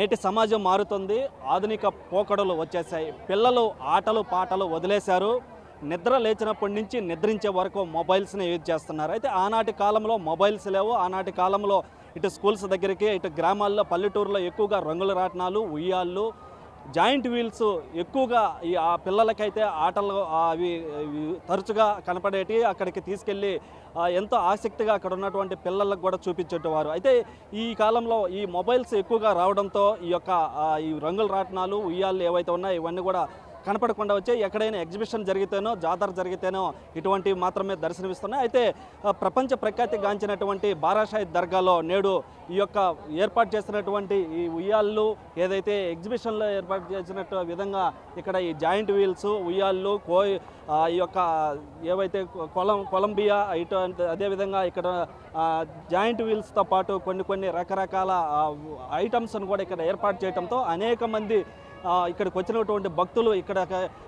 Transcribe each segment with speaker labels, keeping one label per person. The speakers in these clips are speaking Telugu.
Speaker 1: నేటి సమాజం మారుతుంది. ఆధునిక పోకడలు వచ్చేసాయి పిల్లలు ఆటలు పాటలు వదిలేశారు. నిద్ర లేచినప్పటి నుంచి నిద్రించే వరకు మొబైల్స్ని యూజ్ చేస్తున్నారు. అయితే ఆనాటి కాలంలో మొబైల్స్ లేవు. ఆనాటి కాలంలో ఇటు స్కూల్స్ దగ్గరికి ఇటు గ్రామాల్లో పల్లెటూరులో ఎక్కువగా రంగుల రాట్నాలు ఉయ్యాళ్ళు జాయింట్ వీల్స్ ఎక్కువగా ఈ ఆ పిల్లలకైతే ఆటలు అవి తరచుగా కనపడేటి అక్కడికి తీసుకెళ్ళి ఎంతో ఆసక్తిగా అక్కడ ఉన్నటువంటి పిల్లలకు కూడా చూపించేటవారు. అయితే ఈ కాలంలో ఈ మొబైల్స్ ఎక్కువగా రావడంతో ఈ యొక్క ఈ రంగుల రాట్నాలు ఉయ్యాలు ఏవైతే ఉన్నాయో ఇవన్నీ కూడా కనపడకుండా వచ్చాయి ఎక్కడైనా ఎగ్జిబిషన్ జరిగితేనో జాతర జరిగితేనో ఇటువంటివి మాత్రమే దర్శనమిస్తున్నాయి. అయితే ప్రపంచ ప్రఖ్యాతి గాంచినటువంటి బారాషాయి దర్గాలో నేడు ఈ యొక్క ఏర్పాటు చేసినటువంటి ఈ ఉయ్యాళ్ళు ఏదైతే ఎగ్జిబిషన్లో ఏర్పాటు చేసినట్టు విధంగా ఇక్కడ ఈ జాయింట్ వీల్స్ ఉయ్యాళ్ళు కో ఈ యొక్క ఏవైతే కొలం కొలంబియా ఇటువంటి అదేవిధంగా ఇక్కడ జాయింట్ వీల్స్తో పాటు కొన్ని కొన్ని రకరకాల ఐటమ్స్ను కూడా ఇక్కడ ఏర్పాటు చేయడంతో అనేక మంది ఇక్కడికి వచ్చినటువంటి భక్తులు ఇక్కడ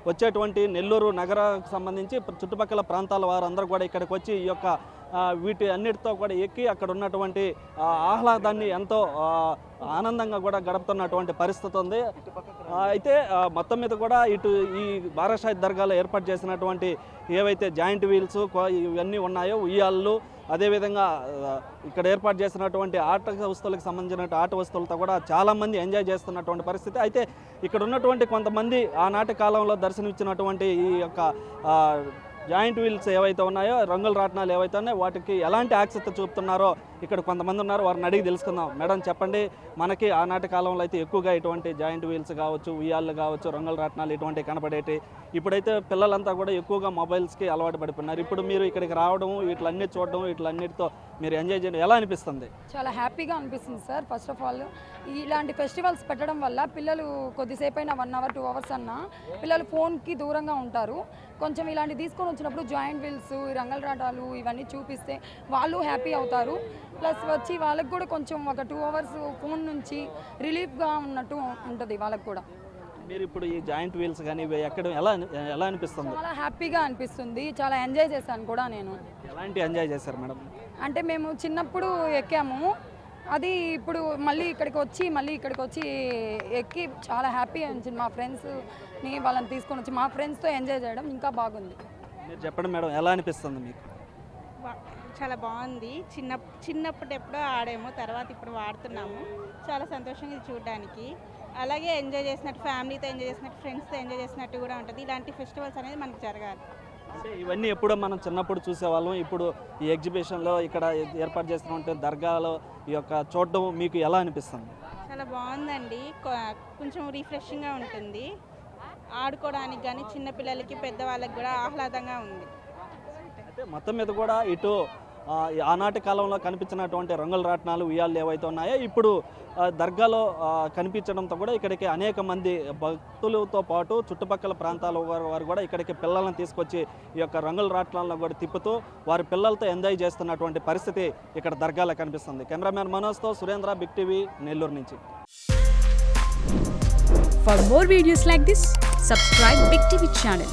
Speaker 1: వచ్చేటువంటి నెల్లూరు నగరానికి సంబంధించి చుట్టుపక్కల ప్రాంతాల వారందరూ కూడా ఇక్కడికి వచ్చి ఈ యొక్క వీటి అన్నిటితో కూడా ఎక్కి అక్కడ ఉన్నటువంటి ఆహ్లాదాన్ని ఎంతో ఆనందంగా కూడా గడుపుతున్నటువంటి పరిస్థితి ఉంది. అయితే మొత్తం మీద కూడా ఇటు ఈ బారాషాయి దర్గాలో ఏర్పాటు చేసినటువంటి ఏవైతే జాయింట్ వీల్స్ ఇవన్నీ ఉన్నాయో ఉయ్యాళ్ళు అదేవిధంగా ఇక్కడ ఏర్పాటు చేసినటువంటి ఆట వస్తువులకు సంబంధించిన ఆట వస్తువులతో కూడా చాలామంది ఎంజాయ్ చేస్తున్నటువంటి పరిస్థితి. అయితే ఇక్కడ ఉన్నటువంటి కొంతమంది ఆనాటి కాలంలో దర్శనమిచ్చినటువంటి ఈ యొక్క జాయింట్ వీల్స్ ఏవైతే ఉన్నాయో రంగుల రాట్నాలు ఏవైతే ఉన్నాయో వాటికి ఎలాంటి ఆసక్తి చూపుతున్నారో ఇక్కడ కొంతమంది ఉన్నారు వారిని అడిగి తెలుసుకుందాం. మేడం చెప్పండి. మనకి ఆనాటి కాలంలో అయితే ఎక్కువగా ఇటువంటి జాయింట్ వీల్స్ కావచ్చు ఉయ్యాళ్ళు కావచ్చు రంగుల రాట్నాలు ఇటువంటివి కనపడేటి ఇప్పుడైతే పిల్లలంతా కూడా ఎక్కువగా మొబైల్స్కి అలవాటు పడిపోయినారు. ఇప్పుడు మీరు ఇక్కడికి రావడం వీటిలన్నీ చూడడం వీటిలన్నిటితో మీరు ఎంజాయ్ చేయడం ఎలా అనిపిస్తుంది?
Speaker 2: చాలా హ్యాపీగా అనిపిస్తుంది సార్ ఫస్ట్ ఆఫ్ ఆల్. ఇలాంటి ఫెస్టివల్స్ పెట్టడం వల్ల పిల్లలు కొద్దిసేపు అయినా వన్ అవర్ టూ అవర్స్ అన్నా పిల్లలు ఫోన్కి దూరంగా ఉంటారు. కొంచెం ఇలాంటి తీసుకొని వచ్చినప్పుడు జాయింట్ వీల్స్ రంగల రాటాలు ఇవన్నీ చూపిస్తే వాళ్ళు హ్యాపీ అవుతారు. ప్లస్ వచ్చి వాళ్ళకి కూడా కొంచెం ఒక టూ అవర్స్ ఫోన్ నుంచి రిలీఫ్గా ఉన్నట్టు ఉంటుంది వాళ్ళకి కూడా.
Speaker 1: మీరు ఇప్పుడు ఈ జాయింట్ వీల్స్ కానీ ఎక్కడం ఎలా ఎలా అనిపిస్తుంది?
Speaker 2: చాలా హ్యాపీగా అనిపిస్తుంది. చాలా ఎంజాయ్ చేశాను కూడా నేను.
Speaker 1: ఎలాంటి ఎంజాయ్ చేశారు మేడం?
Speaker 2: అంటే మేము చిన్నప్పుడు ఎక్కాము. అది ఇప్పుడు మళ్ళీ ఇక్కడికి వచ్చి మళ్ళీ ఇక్కడికి వచ్చి ఎక్కి చాలా హ్యాపీ అనిపించింది. మా ఫ్రెండ్స్ని వాళ్ళని తీసుకొని వచ్చి మా ఫ్రెండ్స్తో ఎంజాయ్ చేయడం ఇంకా బాగుంది.
Speaker 1: మీరు చెప్పండి మేడం ఎలా అనిపిస్తుంది మీకు?
Speaker 3: చాలా బాగుంది. చిన్న చిన్నప్పుడు ఎప్పుడో ఆడాము తర్వాత ఇప్పుడు వాడుతున్నాము. చాలా సంతోషంగా ఇది చూడడానికి. అలాగే ఎంజాయ్ చేసినట్టు ఫ్యామిలీతో ఎంజాయ్ చేసినట్టు ఫ్రెండ్స్తో ఎంజాయ్ చేసినట్టు కూడా ఉంటుంది. ఇలాంటి ఫెస్టివల్స్ అనేది మనకు జరగాలి.
Speaker 1: అంటే ఇవన్నీ ఎప్పుడో మనం చిన్నప్పుడు చూసేవాళ్ళం. ఇప్పుడు ఈ ఎగ్జిబిషన్లో ఇక్కడ ఏర్పాటు చేసినటువంటి దర్గాలో ఈ యొక్క చూడడం మీకు ఎలా అనిపిస్తుంది?
Speaker 3: చాలా బాగుందండి. కొంచెం రిఫ్రెషింగ్గా ఉంటుంది. ఆడుకోవడానికి కానీ చిన్నపిల్లలకి పెద్దవాళ్ళకి కూడా ఆహ్లాదంగా ఉంది.
Speaker 1: అయితే మొత్తం మీద కూడా ఇటు ఆనాటి కాలంలో కనిపించినటువంటి రంగుల రాట్నాలు ఉయ్యాలు ఏవైతే ఉన్నాయో ఇప్పుడు దర్గాలో కనిపించడంతో కూడా ఇక్కడికి అనేక మంది భక్తులతో పాటు చుట్టుపక్కల ప్రాంతాల వారు వారు కూడా ఇక్కడికి పిల్లలను తీసుకొచ్చి ఈ యొక్క రంగుల రాట్నాలను కూడా తిప్పుతూ వారి పిల్లలతో ఎంజాయ్ చేస్తున్నటువంటి పరిస్థితి ఇక్కడ దర్గాలో కనిపిస్తుంది. కెమెరామ్యాన్ మనోజ్తో సురేంద్ర బిగ్ టీవీ నెల్లూరు నుంచి.
Speaker 4: For more videos like this subscribe big TV channel